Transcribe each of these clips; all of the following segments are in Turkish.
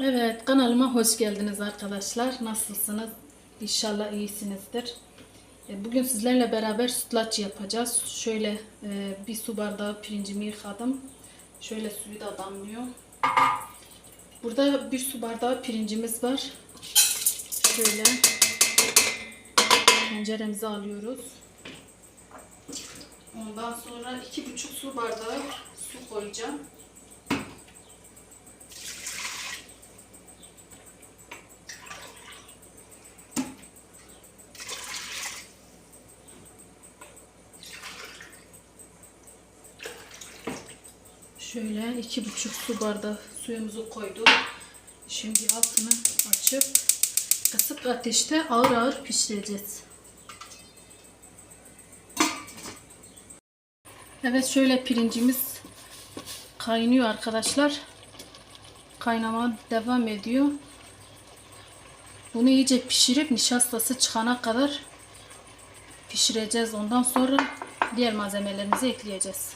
Evet kanalıma hoş geldiniz arkadaşlar. Nasılsınız? İnşallah iyisinizdir. E, Bugün sizlerle beraber sütlaç yapacağız. Şöyle e, bir su bardağı pirincimi yıkadım. Şöyle suyu da damlıyor. Burada bir su bardağı pirincimiz var. Şöyle tenceremize alıyoruz. Ondan sonra iki buçuk su bardağı su koyacağım. Şöyle iki buçuk su bardağı suyumuzu koyduk. Şimdi altını açıp kısık ateşte ağır ağır pişireceğiz. Evet şöyle pirincimiz kaynıyor arkadaşlar. Kaynama devam ediyor. Bunu iyice pişirip nişastası çıkana kadar pişireceğiz. Ondan sonra diğer malzemelerimizi ekleyeceğiz.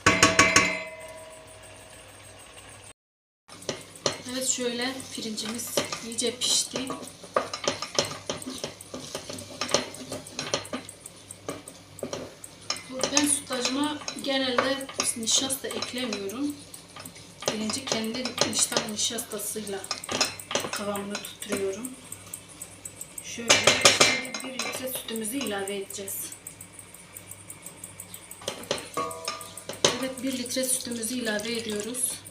Evet şöyle pirincimiz iyice pişti. Ben sütlacıma genelde nişasta eklemiyorum. Pirinci kendi nişasta, nişastasıyla kıvamını tutturuyorum. Şöyle bir litre sütümüzü ilave edeceğiz. Evet bir litre sütümüzü ilave ediyoruz.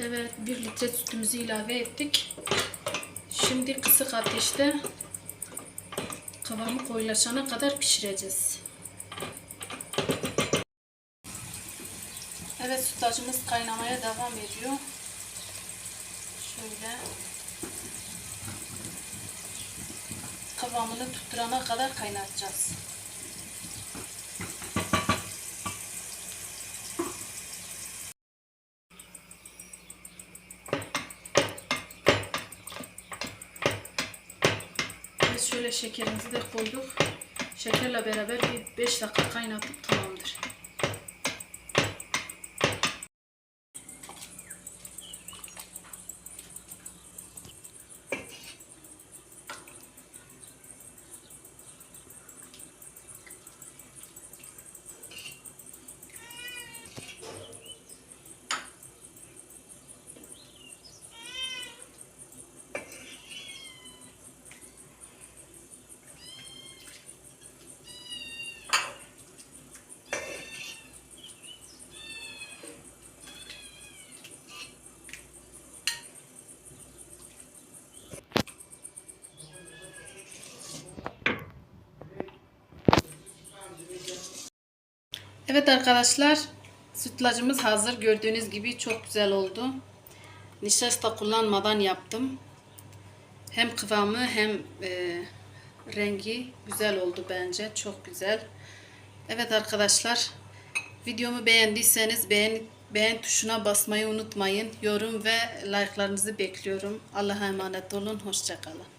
Evet, 1 litre sütümüzü ilave ettik. Şimdi kısık ateşte kıvamı koyulaşana kadar pişireceğiz. Evet, sütlacımız kaynamaya devam ediyor. Şöyle kıvamını tutturana kadar kaynatacağız. Şöyle şekerimizi de koyduk. Şekerle beraber bir 5 dakika kaynatıp tamamdır. Evet arkadaşlar sütlacımız hazır. Gördüğünüz gibi çok güzel oldu. Nişasta kullanmadan yaptım. Hem kıvamı hem e, rengi güzel oldu bence. Çok güzel. Evet arkadaşlar videomu beğendiyseniz beğen, beğen tuşuna basmayı unutmayın. Yorum ve like'larınızı bekliyorum. Allah'a emanet olun. Hoşçakalın.